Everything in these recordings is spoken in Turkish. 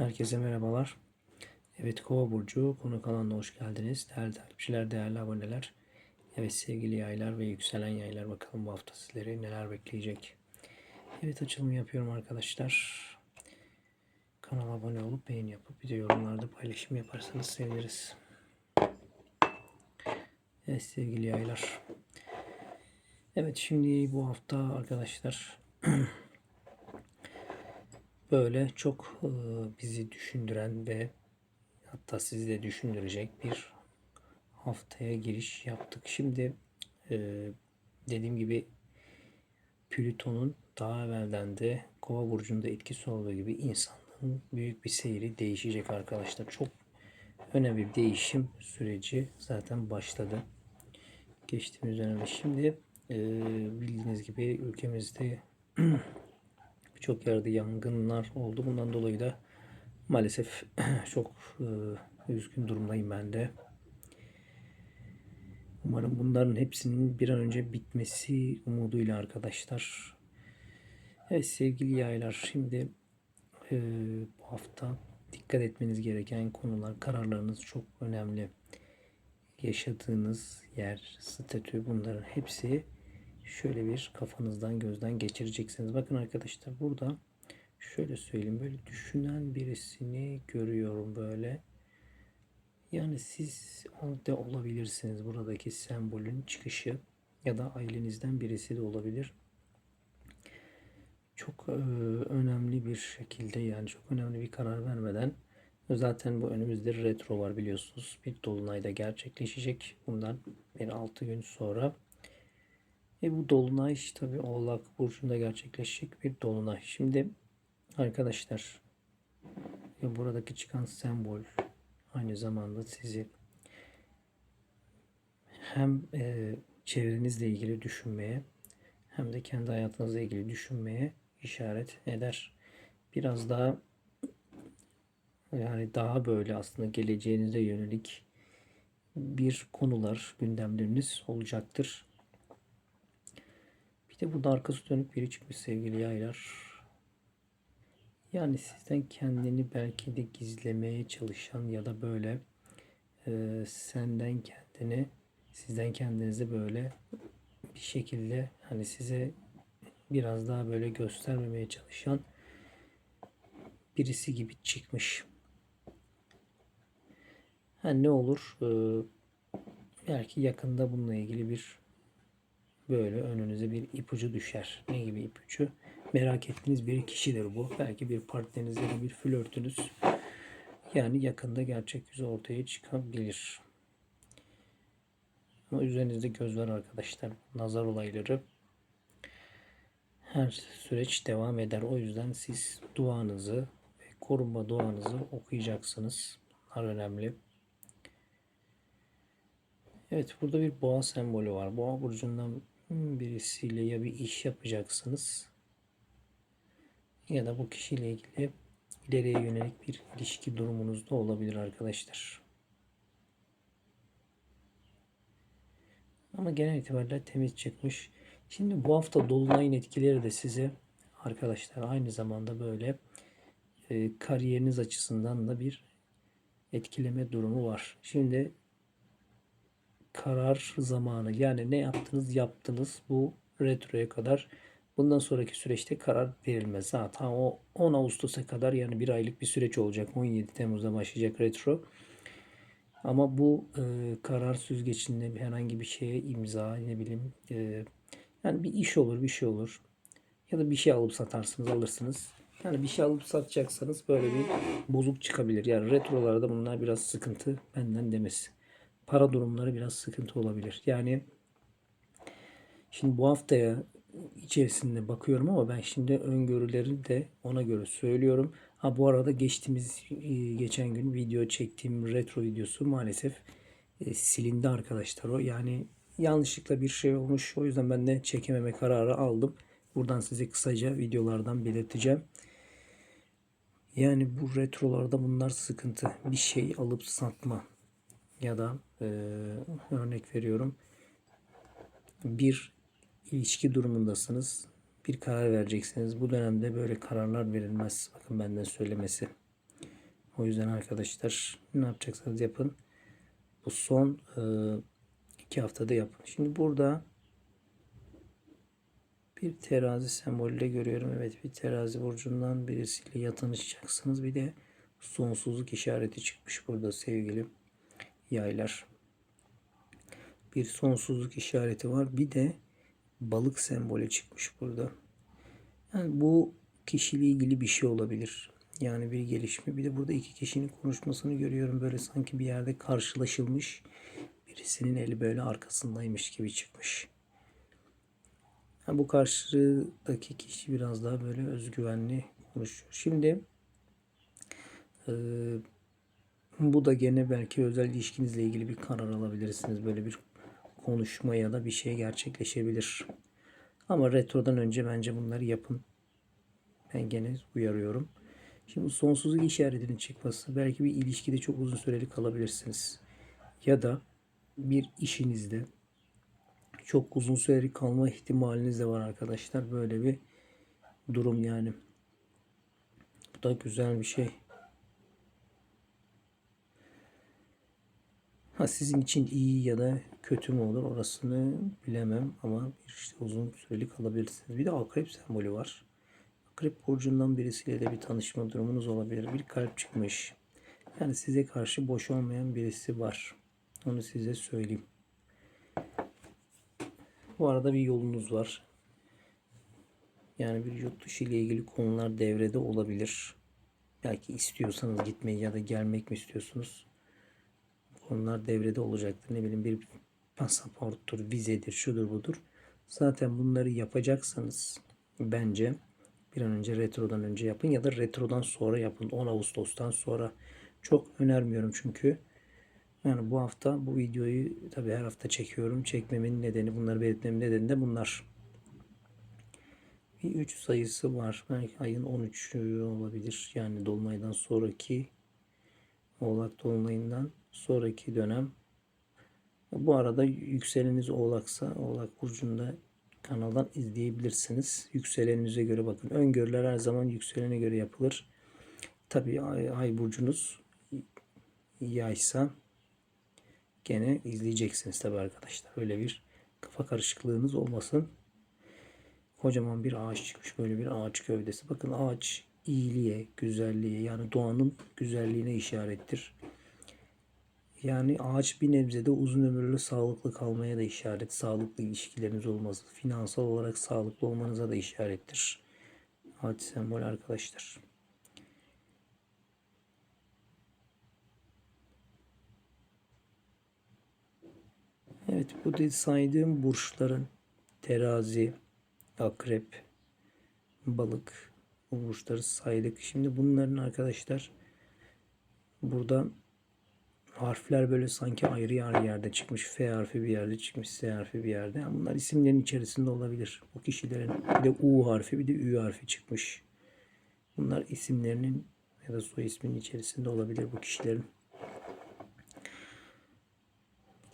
Herkese merhabalar. Evet Kova Burcu konu kanalına hoş geldiniz. Değerli takipçiler, değerli aboneler. Evet sevgili yaylar ve yükselen yaylar bakalım bu hafta sizleri neler bekleyecek. Evet açılımı yapıyorum arkadaşlar. Kanala abone olup beğeni yapıp bir de yorumlarda paylaşım yaparsanız seviniriz. Evet sevgili yaylar. Evet şimdi bu hafta arkadaşlar böyle çok e, bizi düşündüren ve hatta sizi de düşündürecek bir haftaya giriş yaptık. Şimdi e, dediğim gibi Plüton'un daha evvelden de Kova burcunda etkisi olduğu gibi insanlığın büyük bir seyri değişecek arkadaşlar. Çok önemli bir değişim süreci zaten başladı. Geçtiğimiz dönemde şimdi e, bildiğiniz gibi ülkemizde birçok yerde yangınlar oldu. Bundan dolayı da maalesef çok e, üzgün durumdayım ben de. Umarım bunların hepsinin bir an önce bitmesi umuduyla arkadaşlar. Evet sevgili yaylar şimdi e, bu hafta dikkat etmeniz gereken konular, kararlarınız çok önemli. Yaşadığınız yer, statü bunların hepsi şöyle bir kafanızdan gözden geçireceksiniz. Bakın arkadaşlar burada şöyle söyleyeyim böyle düşünen birisini görüyorum böyle. Yani siz de olabilirsiniz buradaki sembolün çıkışı ya da ailenizden birisi de olabilir. Çok e, önemli bir şekilde yani çok önemli bir karar vermeden zaten bu önümüzde retro var biliyorsunuz. Bir dolunayda gerçekleşecek. Bundan bir 6 gün sonra e bu dolunay tabi Oğlak Burcu'nda gerçekleşecek bir dolunay. Şimdi arkadaşlar ya buradaki çıkan sembol aynı zamanda sizi hem e, çevrenizle ilgili düşünmeye hem de kendi hayatınızla ilgili düşünmeye işaret eder. Biraz daha yani daha böyle aslında geleceğinize yönelik bir konular, gündemleriniz olacaktır. De burada arkası dönük biri çıkmış sevgili yaylar. Yani sizden kendini belki de gizlemeye çalışan ya da böyle e, senden kendini sizden kendinizi böyle bir şekilde hani size biraz daha böyle göstermemeye çalışan birisi gibi çıkmış. Ha, ne olur? Ee, belki yakında bununla ilgili bir böyle önünüze bir ipucu düşer. Ne gibi ipucu? Merak ettiğiniz bir kişidir bu. Belki bir partneriniz ya bir flörtünüz. Yani yakında gerçek yüzü ortaya çıkabilir. Ama üzerinizde göz var arkadaşlar. Nazar olayları her süreç devam eder. O yüzden siz duanızı ve korunma duanızı okuyacaksınız. Bunlar önemli. Evet burada bir boğa sembolü var. Boğa burcundan birisiyle ya bir iş yapacaksınız ya da bu kişiyle ilgili ileriye yönelik bir ilişki durumunuz da olabilir arkadaşlar. Ama genel itibariyle temiz çıkmış. Şimdi bu hafta dolunayın etkileri de size arkadaşlar aynı zamanda böyle e, kariyeriniz açısından da bir etkileme durumu var. Şimdi karar zamanı. Yani ne yaptınız yaptınız bu retroya kadar. Bundan sonraki süreçte karar verilmez. Zaten o 10 Ağustos'a kadar yani bir aylık bir süreç olacak. 17 Temmuz'da başlayacak retro. Ama bu e, karar süzgeçinde herhangi bir şeye imza ne bileyim e, yani bir iş olur bir şey olur. Ya da bir şey alıp satarsınız alırsınız. Yani bir şey alıp satacaksanız böyle bir bozuk çıkabilir. Yani retrolarda bunlar biraz sıkıntı benden demesi para durumları biraz sıkıntı olabilir. Yani şimdi bu haftaya içerisinde bakıyorum ama ben şimdi öngörüleri de ona göre söylüyorum. Ha bu arada geçtiğimiz e, geçen gün video çektiğim retro videosu maalesef e, silindi arkadaşlar o. Yani yanlışlıkla bir şey olmuş. O yüzden ben de çekememe kararı aldım. Buradan size kısaca videolardan belirteceğim. Yani bu retrolarda bunlar sıkıntı. Bir şey alıp satma ya da e, örnek veriyorum bir ilişki durumundasınız. Bir karar vereceksiniz. Bu dönemde böyle kararlar verilmez. Bakın benden söylemesi. O yüzden arkadaşlar ne yapacaksanız yapın. Bu son e, iki haftada yapın. Şimdi burada bir terazi sembolü de görüyorum. Evet bir terazi burcundan birisiyle yatanışacaksınız. Bir de sonsuzluk işareti çıkmış burada sevgili yaylar. Bir sonsuzluk işareti var. Bir de balık sembolü çıkmış burada. Yani bu kişiyle ilgili bir şey olabilir. Yani bir gelişme. Bir de burada iki kişinin konuşmasını görüyorum. Böyle sanki bir yerde karşılaşılmış. Birisinin eli böyle arkasındaymış gibi çıkmış. Ha, bu karşıdaki kişi biraz daha böyle özgüvenli konuşuyor. Şimdi e, bu da gene belki özel ilişkinizle ilgili bir karar alabilirsiniz. Böyle bir konuşma ya da bir şey gerçekleşebilir. Ama retrodan önce bence bunları yapın. Ben gene uyarıyorum. Şimdi sonsuzluk işaretinin çıkması belki bir ilişkide çok uzun süreli kalabilirsiniz. Ya da bir işinizde çok uzun süreli kalma ihtimaliniz de var arkadaşlar. Böyle bir durum yani. Bu da güzel bir şey. Ha sizin için iyi ya da kötü mü olur orasını bilemem ama işte uzun süreli kalabilirsiniz. Bir de akrep sembolü var. Akrep burcundan birisiyle de bir tanışma durumunuz olabilir. Bir kalp çıkmış. Yani size karşı boş olmayan birisi var. Onu size söyleyeyim. Bu arada bir yolunuz var. Yani bir yurt dışı ile ilgili konular devrede olabilir. Belki istiyorsanız gitmeyi ya da gelmek mi istiyorsunuz? Konular devrede olacaktır. Ne bileyim bir pasaporttur, vizedir, şudur budur. Zaten bunları yapacaksanız bence bir an önce retrodan önce yapın ya da retrodan sonra yapın. 10 Ağustos'tan sonra. Çok önermiyorum çünkü. Yani bu hafta bu videoyu tabii her hafta çekiyorum. Çekmemin nedeni bunları belirtmemin nedeni de bunlar. Bir 3 sayısı var. Belki ayın 13'ü olabilir. Yani Dolunay'dan sonraki Oğlak Dolunay'ından sonraki dönem. Bu arada yükseleniniz Oğlaksa Oğlak Burcu'nda kanaldan izleyebilirsiniz. Yükseleninize göre bakın. Öngörüler her zaman yükselene göre yapılır. Tabii ay, ay burcunuz yaysa gene izleyeceksiniz tabi arkadaşlar. Öyle bir kafa karışıklığınız olmasın. Kocaman bir ağaç çıkmış böyle bir ağaç gövdesi. Bakın ağaç iyiliğe, güzelliğe yani doğanın güzelliğine işarettir. Yani ağaç bir nebzede uzun ömürlü sağlıklı kalmaya da işaret. Sağlıklı ilişkileriniz olması, finansal olarak sağlıklı olmanıza da işarettir. Ağaç sembol arkadaşlar. Evet bu da saydığım burçların terazi, akrep, balık bu burçları saydık. Şimdi bunların arkadaşlar burada harfler böyle sanki ayrı ayrı yerde çıkmış. F harfi bir yerde çıkmış. S harfi bir yerde. Yani bunlar isimlerin içerisinde olabilir. Bu kişilerin bir de U harfi bir de Ü harfi çıkmış. Bunlar isimlerinin ya da soy isminin içerisinde olabilir bu kişilerin.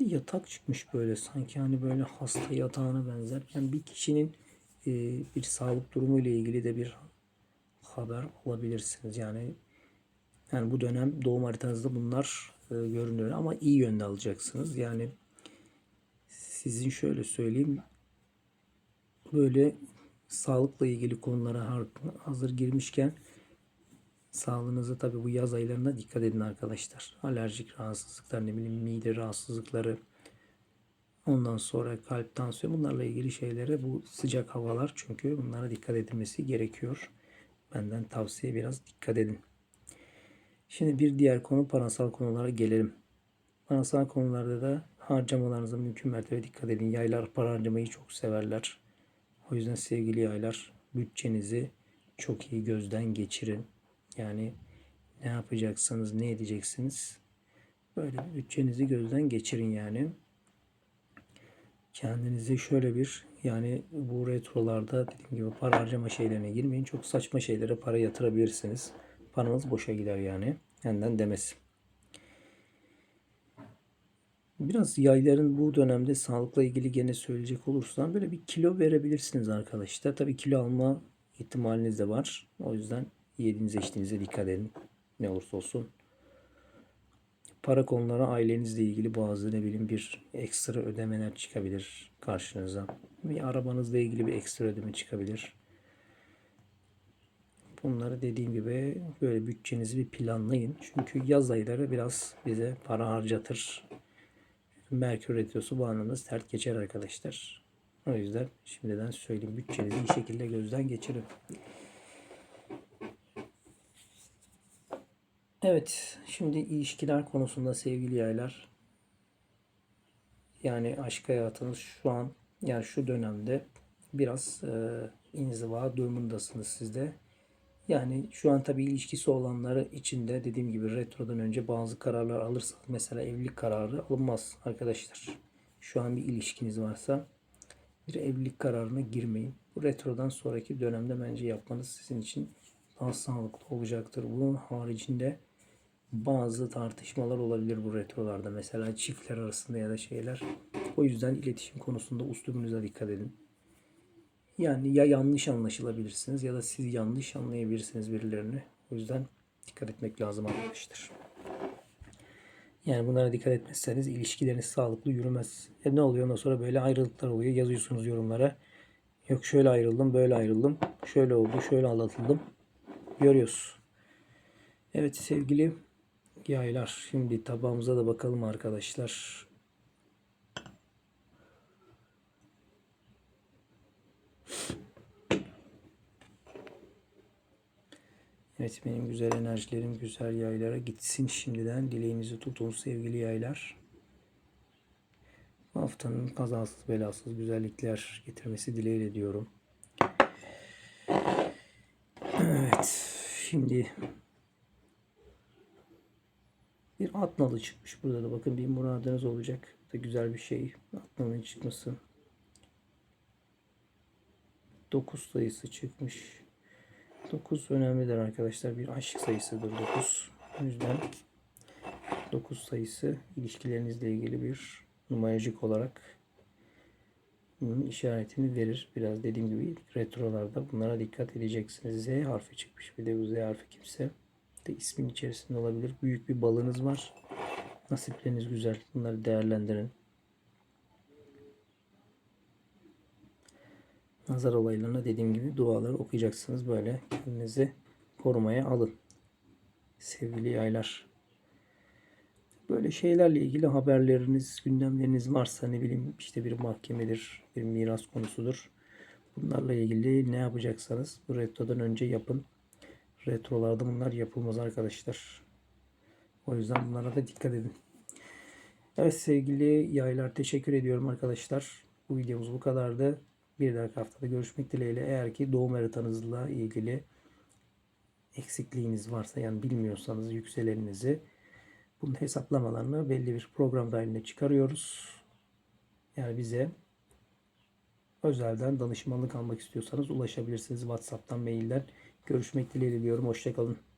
Bir de yatak çıkmış böyle sanki hani böyle hasta yatağına benzer. Yani bir kişinin e, bir sağlık durumu ile ilgili de bir haber alabilirsiniz. Yani yani bu dönem doğum haritanızda bunlar e, görünüyor ama iyi yönde alacaksınız. Yani sizin şöyle söyleyeyim böyle sağlıkla ilgili konulara hazır girmişken sağlığınıza tabi bu yaz aylarında dikkat edin arkadaşlar. Alerjik rahatsızlıklar ne bileyim mide rahatsızlıkları ondan sonra kalp tansiyonu bunlarla ilgili şeylere bu sıcak havalar çünkü bunlara dikkat edilmesi gerekiyor. Benden tavsiye biraz dikkat edin. Şimdi bir diğer konu parasal konulara gelelim. Parasal konularda da harcamalarınıza mümkün mertebe dikkat edin. Yaylar para harcamayı çok severler. O yüzden sevgili yaylar bütçenizi çok iyi gözden geçirin. Yani ne yapacaksınız, ne edeceksiniz? Böyle bir bütçenizi gözden geçirin yani. Kendinize şöyle bir yani bu retrolarda dediğim gibi para harcama şeylerine girmeyin. Çok saçma şeylere para yatırabilirsiniz. Paranız boşa gider yani. Benden demesi. Biraz yayların bu dönemde sağlıkla ilgili gene söyleyecek olursam böyle bir kilo verebilirsiniz arkadaşlar. Tabii kilo alma ihtimaliniz de var. O yüzden yediğinize içtiğinize dikkat edin. Ne olursa olsun. Para konuları ailenizle ilgili bazı ne bileyim bir ekstra ödemeler çıkabilir karşınıza. Bir arabanızla ilgili bir ekstra ödeme çıkabilir. Bunları dediğim gibi böyle bütçenizi bir planlayın. Çünkü yaz ayları biraz bize para harcatır. Merkür Retrosu bu anlamda sert geçer arkadaşlar. O yüzden şimdiden söyleyeyim bütçenizi iyi şekilde gözden geçirin. Evet, şimdi ilişkiler konusunda sevgili yaylar. Yani aşk hayatınız şu an yani şu dönemde biraz e, inziva durumundasınız siz de. Yani şu an tabii ilişkisi olanları için de dediğim gibi retrodan önce bazı kararlar alırsanız mesela evlilik kararı alınmaz arkadaşlar. Şu an bir ilişkiniz varsa bir evlilik kararına girmeyin. Bu retrodan sonraki dönemde bence yapmanız sizin için daha sağlıklı olacaktır. Bunun haricinde bazı tartışmalar olabilir bu retrolarda. Mesela çiftler arasında ya da şeyler. O yüzden iletişim konusunda uslubunuza dikkat edin. Yani ya yanlış anlaşılabilirsiniz ya da siz yanlış anlayabilirsiniz birilerini. O yüzden dikkat etmek lazım arkadaşlar. Yani bunlara dikkat etmezseniz ilişkileriniz sağlıklı yürümez. E ne oluyor ondan sonra böyle ayrılıklar oluyor. Yazıyorsunuz yorumlara. Yok şöyle ayrıldım, böyle ayrıldım. Şöyle oldu, şöyle aldatıldım. Görüyoruz. Evet sevgili yaylar. Şimdi tabağımıza da bakalım arkadaşlar. Evet benim güzel enerjilerim güzel yaylara gitsin şimdiden. Dileğinizi tutun sevgili yaylar. Bu haftanın kazasız belasız güzellikler getirmesi dileğiyle diyorum. Evet şimdi bir at nalı çıkmış burada da bakın bir muradınız olacak. Da güzel bir şey. At nalının çıkması. 9 sayısı çıkmış. 9 önemlidir arkadaşlar. Bir aşk sayısıdır 9. O yüzden 9 sayısı ilişkilerinizle ilgili bir numaracık olarak bunun işaretini verir. Biraz dediğim gibi retrolarda bunlara dikkat edeceksiniz. Z harfi çıkmış. Bir de bu Z harfi kimse de ismin içerisinde olabilir. Büyük bir balığınız var. Nasipleriniz güzel. Bunları değerlendirin. Nazar olaylarına dediğim gibi duaları okuyacaksınız. Böyle kendinizi korumaya alın. Sevgili yaylar. Böyle şeylerle ilgili haberleriniz, gündemleriniz varsa ne bileyim işte bir mahkemedir, bir miras konusudur. Bunlarla ilgili ne yapacaksanız bu retrodan önce yapın. Retrolarda bunlar yapılmaz arkadaşlar. O yüzden bunlara da dikkat edin. Evet sevgili yaylar teşekkür ediyorum arkadaşlar. Bu videomuz bu kadardı. Bir dahaki haftada görüşmek dileğiyle. Eğer ki doğum haritanızla ilgili eksikliğiniz varsa yani bilmiyorsanız yükseleninizi bunun hesaplamalarını belli bir program dahilinde çıkarıyoruz. Yani bize özelden danışmanlık almak istiyorsanız ulaşabilirsiniz. WhatsApp'tan, mailden. Görüşmek dileğiyle diyorum. Hoşçakalın.